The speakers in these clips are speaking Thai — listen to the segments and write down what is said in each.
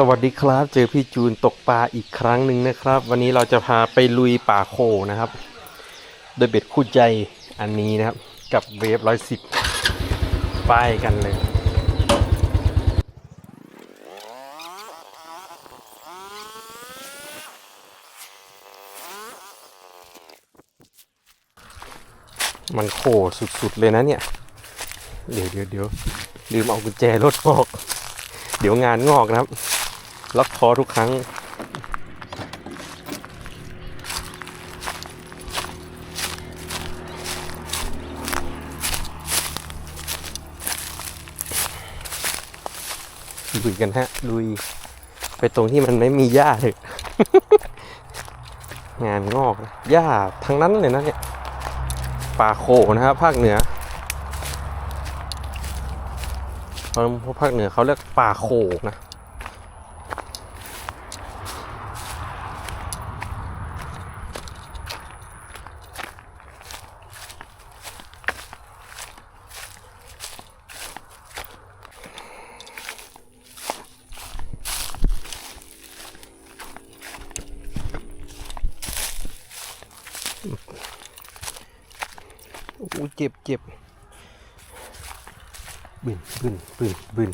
สวัสดีครับ เจอพี่จูนตกปลาอีกครั้งหนึ่งนะครับ วันนี้เราจะพาไปลุยป่าโคนะครับ โดยเบ็ดคู่ใจอันนี้นะครับ กับเวฟร้อยสิบไปกันเลย มันโคสุดๆเลยนะเนี่ย เดี๋ยวเดี๋ยวเดี๋ยวลืมเอากุญแจรถออก เดี๋ยวงานงอกนะครับ ล็อกคอทุกครั้ง ลุยกันฮะ ลุย ไปตรงที่มันไม่มีหญ้าเถอะงานงอกหญ้าทั้งนั้นเลยนะเนี่ยป่าโคนะครับภาคเหนือเพราะภาคเหนือเขาเรียกป่าโคนะ เจ็บเจ็บบึนบึนบึนบึน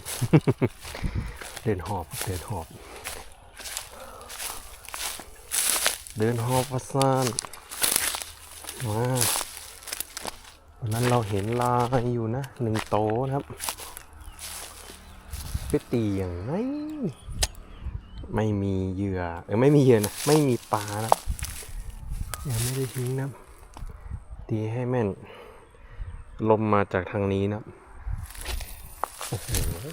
เดินหอบเดินหอบ เดินหอบประสานมาวันนั้นเราเห็นลายอยู่นะหนึ่งโตนะครับไปตีอย่างไรไม่มีเหยื่อเออไม่มีเหยื่อนะไม่มีปลานะยังไม่ได้ทิ้งนะตีให้แม่น ลมมาจากทางนี้นะโอ้โห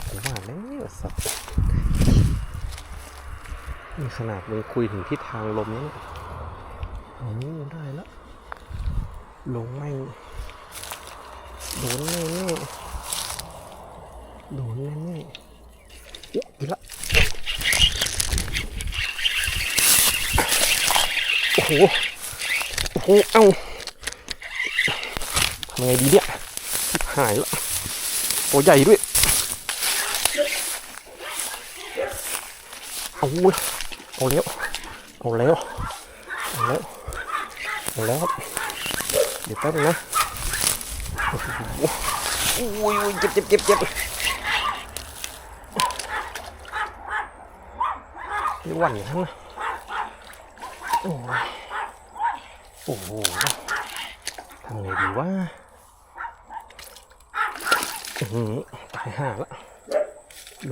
ผมว่าแล้วสัตว์นี่ขนาดมึงคุยถึงทิศทางลมแล้วเนี่ยโอ้ได้แล้ว ลงไม่งโดนแน่แน่โดนแน่แน่อุ๊ยอีละ โอ้โห โอ้โห เอ้า ทำไงดีเนี่ยชิบหายแล้วตัวใหญ่ด้วย เอาเอาแล้วเอาแล้วเอาแล้วเอาแล้วครับเดี๋ยวแป๊บนึงนะโอ้ยเจ็บเจ็บเจ็บเจ็บนี่วันอย่างนั้นนะโอ้โหทำไงดีวะ ตายห่าละ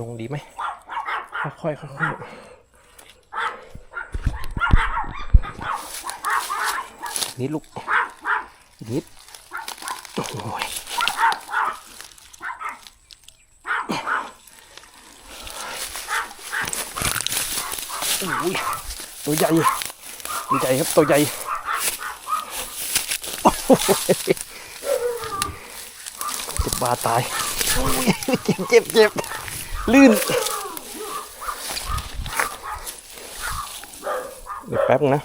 ลงดีไหม ค่อยๆค่อยๆนิดลูกนิดโอ้ยโอ้ยตัวใหญ่ตัวใหญ่ครับ ตัวใหญ่ บบาตายอุ๊ยเจ็บเจ็บเจ็บลื่นเดี๋ยวแป๊บนึงนะ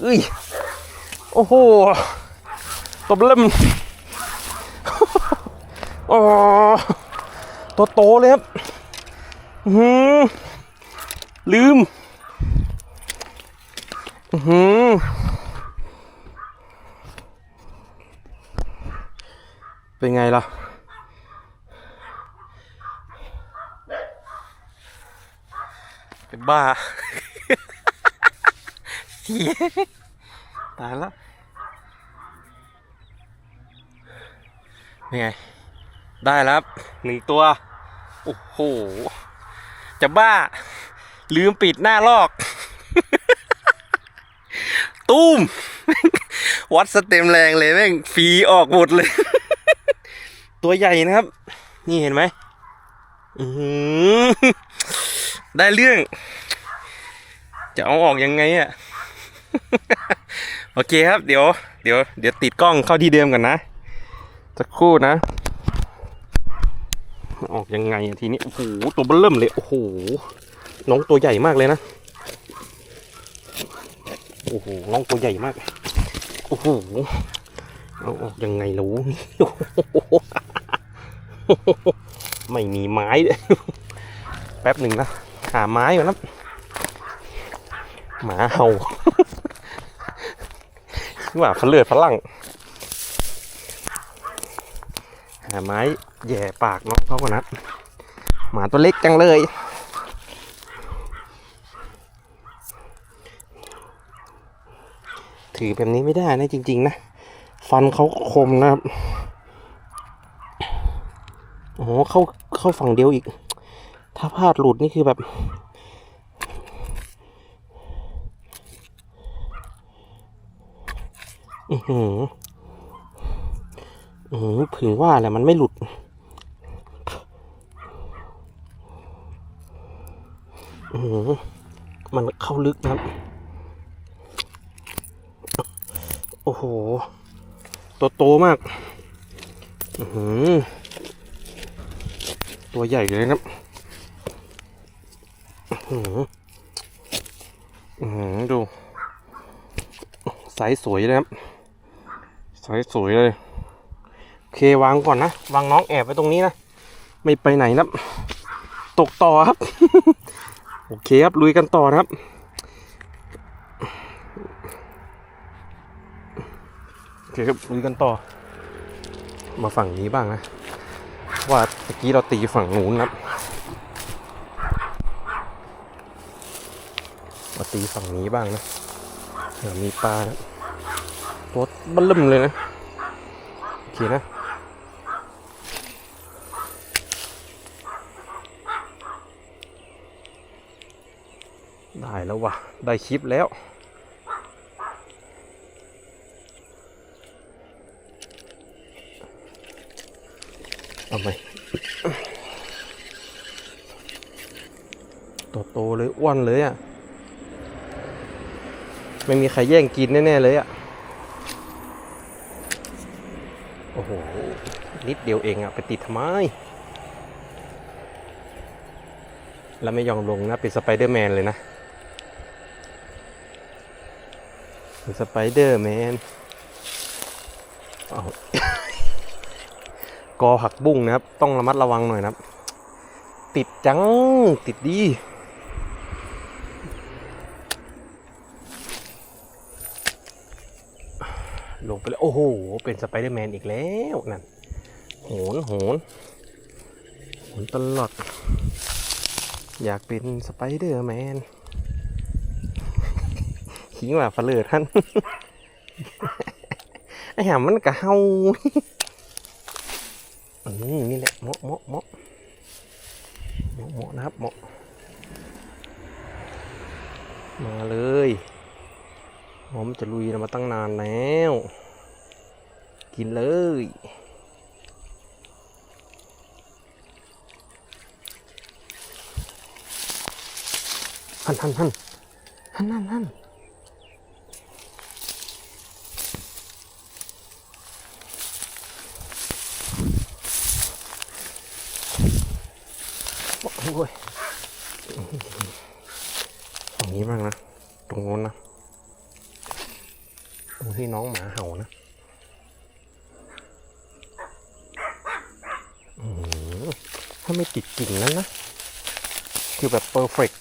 เอ้ยโอ้โหตัวเริ่มอ๋อตัวโตเลยครับอื้อหือลืมอือหือ เป็นไงล่ะ เป็นบ้าเหี้ยตายแล้วเป็นไง ได้แล้วหนึ่งตัว โอ้โห จะบ้า ลืมปิดหน้าลอก ตุ้ม วัดสเต็มแรงเลยแม่งฟีออกหมดเลย ตัวใหญ่นะครับ นี่เห็นไหมอือได้เรื่อง จะเอาออกยังไงอะโอเคครับ เดี๋ยว เดี๋ยว เดี๋ยวติดกล้องเข้าที่เดิมกันนะสักครู่นะออกยังไงอะทีนี้ โอ้โห ตัวเบิ่มเลย โอ้โห น้องตัวใหญ่มากเลยนะ โอ้โห น้องตัวใหญ่มาก โอ้โห เอาออกยังไงรู้ ไม่มีไม้ด้วยแป๊บหนึ่งนะหาไม้ก่อนครับหมาเห่าว่าฝเลือดฝรั่งหาไม้แย่ปากน้องเขาก่อนนะหมาตัวเล็กจังเลยถือแบบนี้ไม่ได้นะจริง ๆ นะ ฟันเขาคมนะครับ โอ้โหเข้าเข้าฝั่งเดียวอีก ถ้าพลาดหลุดนี่คือแบบ อือหืออือหือถึงว่าแหละมันไม่หลุด อือหือมันเข้าลึกนะครับ โอ้โห ตัวโตมาก อือหือ ตัวใหญ่เลยนะครับอื้อหืออื้อหือดูไซส์สวยเลยครับไซส์สวยเลย โอเควางก่อนนะ วางน้องแอบไว้ตรงนี้นะ ไม่ไปไหนนะตกต่อครับ โอเคครับ ลุยกันต่อนะครับโอเคครับลุยกันต่อ มาฝั่งนี้บ้างนะ ว่าเมื่อกี้เราตีฝั่งนู้นนะครับมาตีฝั่งนี้บ้างนะเผื่อมีปลานะตัวบันลึมเลยนะ โอเคนะ ได้แล้ววะได้คลิปแล้ว เอา ไหมตัวโตเลยอ้วนเลยอะ ไม่มีใครแย่งกินแน่ ๆ เลยอะ โอ้โห นิดเดียวเองอะ ไปติดทำไม แล้วไม่ยอมลงนะ เป็นสไปเดอร์แมนเลยนะเป็นสไปเดอร์แมนเอา กอผักบุ้งนะครับ ต้องระมัดระวังหน่อยนะครับ ติดจัง ติดดีลงไปแล้ว โอ้โห เป็นสไปเดอร์แมนอีกแล้วนั่นโหนโหนโหนตลอด อยากเป็นสไปเดอร์แมนขิงว่าฟะเลือท่านไอ้หามันกะเฮา นี่แหละเหมาะเหมาะเหมาะเหมาะเหมาะนะครับเหมาะมาเลยผมจะลุยมาตั้งนานแล้ว กินเลยหันหันหันหันหันหันโอ้ยตรงนี้บ้างนะ ตรงโน้นนะ ตรงที่น้องหมาเห่านะอื้อหือ ถ้าไม่ติดกิ่งนั้นนะ คือแบบเพอร์เฟกต์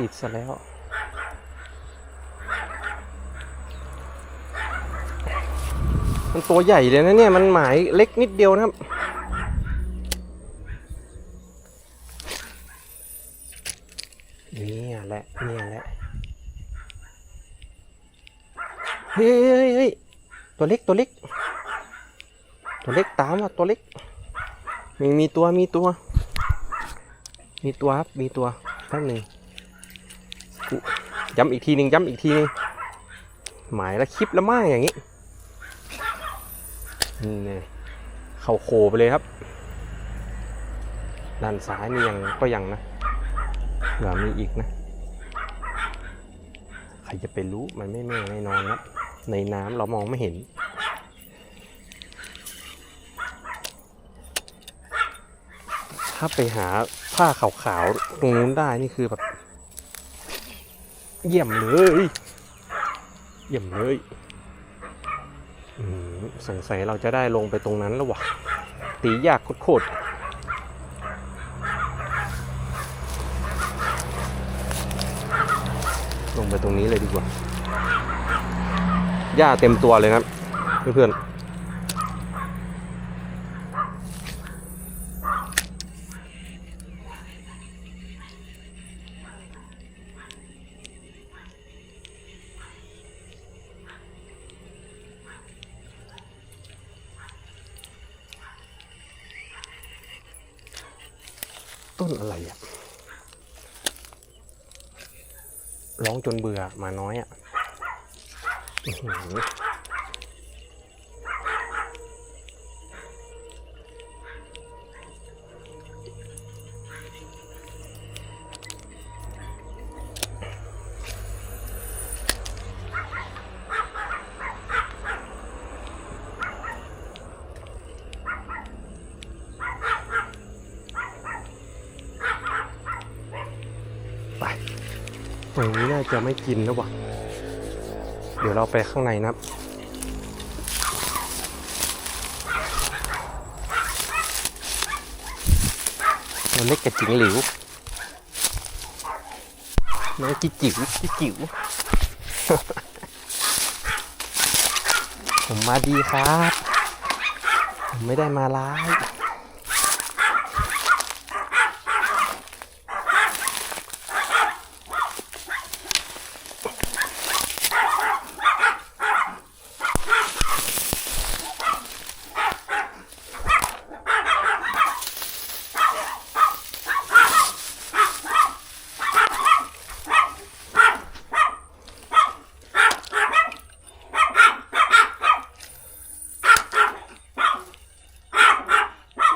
ติดซะแล้วมันตัวใหญ่เลยนะเนี่ย มันหมายเล็กนิดเดียวนะครับ เนี่ยแหละ เนี่ยแหละ เฮ้ยเฮ้ยเฮ้ยตัวเล็กตัวเล็ก ตัวเล็กตามอะตัวเล็ก มีมีตัวมีตัว มีตัวครับมีตัวแป๊บหนึ่งย้ำอีกทีหนึ่งย้ำอีกทีหนึ่งหมายล้วคลิปล้วมากอย่างนี้นี่เข่าโคไปเลยครับด้านซ้ายนี่ยังก็ยังนะเหลือมีอีกนะ ใครจะไปรู้มันไม่แน่ไม่นอนนะในน้ำเรามองไม่เห็น ถ้าไปหาผ้าขาวๆตรงนู้นได้นี่คือแบบเยี่ยมเลยเยี่ยมเลยสงสัยเราจะได้ลงไปตรงนั้นแล้ววะตียากโคตรลงไปตรงนี้เลยดีกว่าหญ้าเต็มตัวเลยครับเพื่อนๆ ต้นอะไรอะร้องจนเบื่อมาน้อยอะ ตรงนี้น่าจะไม่กินแล้ววะเดี๋ยวเราไปข้างในนะครับมันเล็กกับจิ๋งหลิวน้องจิ๋วจิ๋วผมมาดีครับ ผมไม่ได้มาร้าย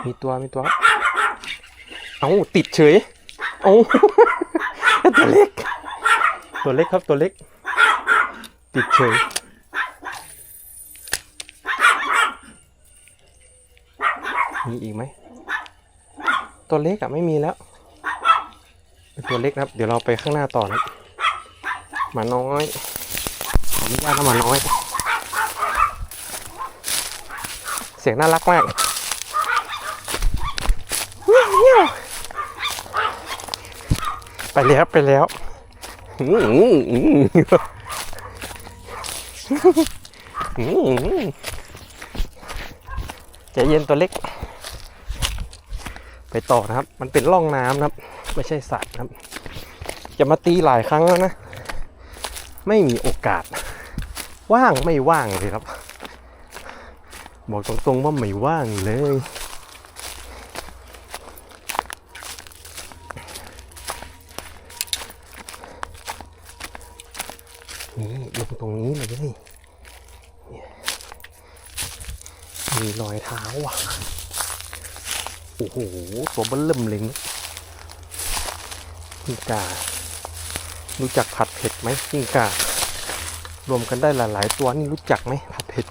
มีตัวมีตัว เอาติดเฉย เอาตัวเล็ก ตัวเล็กครับตัวเล็ก ติดเฉย มีอีกไหม ตัวเล็กอะไม่มีแล้ว เป็นตัวเล็กนะครับ เดี๋ยวเราไปข้างหน้าต่อนะหมาน้อย ขออนุญาตนะหมาน้อย เสียงน่ารักมาก ไปแล้วไปแล้วใจเย็นตัวเล็ก ไปต่อนะครับ มันเป็นร่องน้ำนะครับ ไม่ใช่สระนะครับ จะมาตีหลายครั้งแล้วนะ ไม่มีโอกาส ว่างไม่ว่างเลยครับ บอกตรงๆว่าไม่ว่างเลย นี่ลงตรงนี้เลยเนี่ยมีรอยเท้าอะ โอ้โห ตัวเบิ้ลเริ่มเลยนะกิ้งก่า รู้จักผัดเผ็ดไหมกิ้งก่า รวมกันได้หลาย ๆ ตัวนี่รู้จักไหมผัดเผ็ด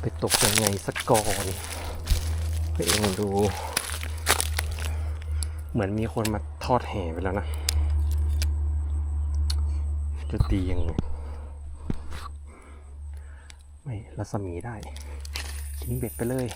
ไปตกยังไงสักก่อนไปเองดู เหมือนมีคนมาทอดแห่ไปแล้วนะ จะตียังไงไม่รัศมีได้ ทิ้งเบ็ดไปเลย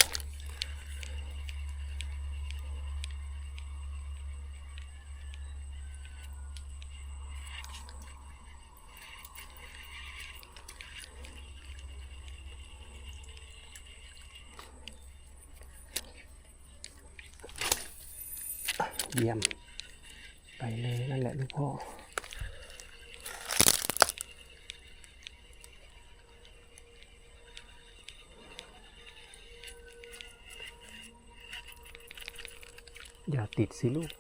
อย่าติดสิลูก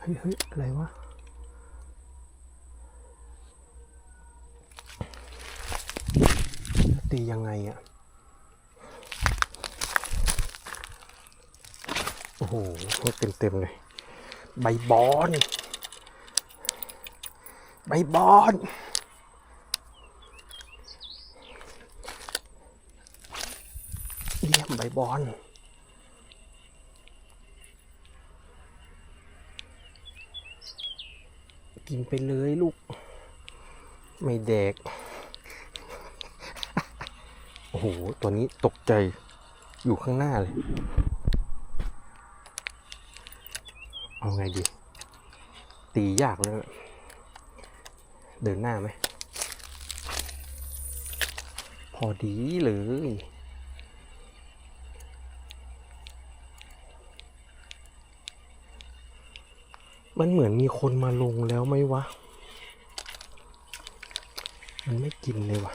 เฮ้ยเฮ้ยอะไรวะ ตียังไงอะโอ้โหเต็มเต็มเลย ใบบอน ใบบอน ยบอลกินไปเลยลูก ไม่แดก โอ้โห ตัวนี้ตกใจอยู่ข้างหน้าเลย เอาไงดี ตียากเลย เดินหน้าไหม พอดีเลย มันเหมือนมีคนมาลงแล้วไหมวะ มันไม่กินเลยวะ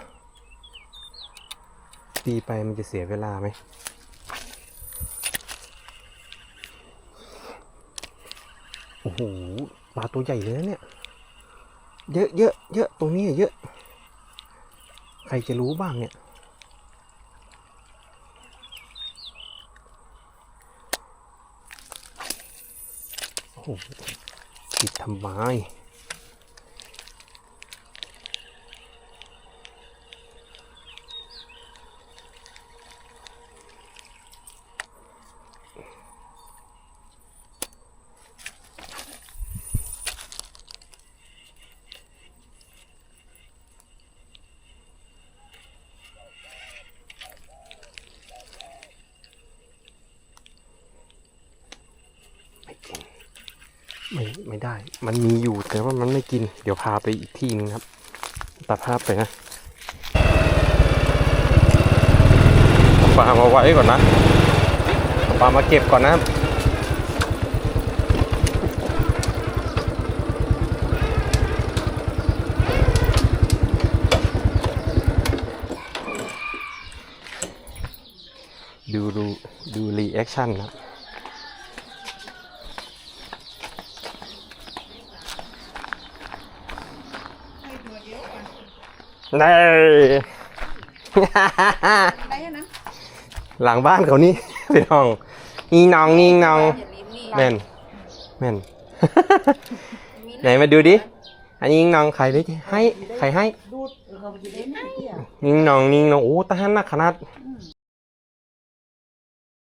ตีไปมันจะเสียเวลาไหม โอ้โห ปลาตัวใหญ่เลยนะเนี่ย เยอะเยอะเยอะตรงนี้อะเยอะ ใครจะรู้บ้างเนี่ยโอ้โห ติดทำไม ไม่ได้ มันมีอยู่แต่ว่ามันไม่กิน เดี๋ยวพาไปอีกที่นึงครับ ตัดภาพไปนะปลามาไว้ก่อนนะปลามาเก็บก่อนนะดูดูดูรีแอคชั่นนะ ได้อะไรอะนะหลังบ้านเขานี่ พี่น้องนี่น้องนี่น้อง อย่าลิ้มนี่แม่นแม่น ไหนมาดูดิ อันนี้น้องใครด้วยให้ใครให้เล่นให้อะนิ่งน้องนิ่งน้องโอ้ตาหันหนักขนาด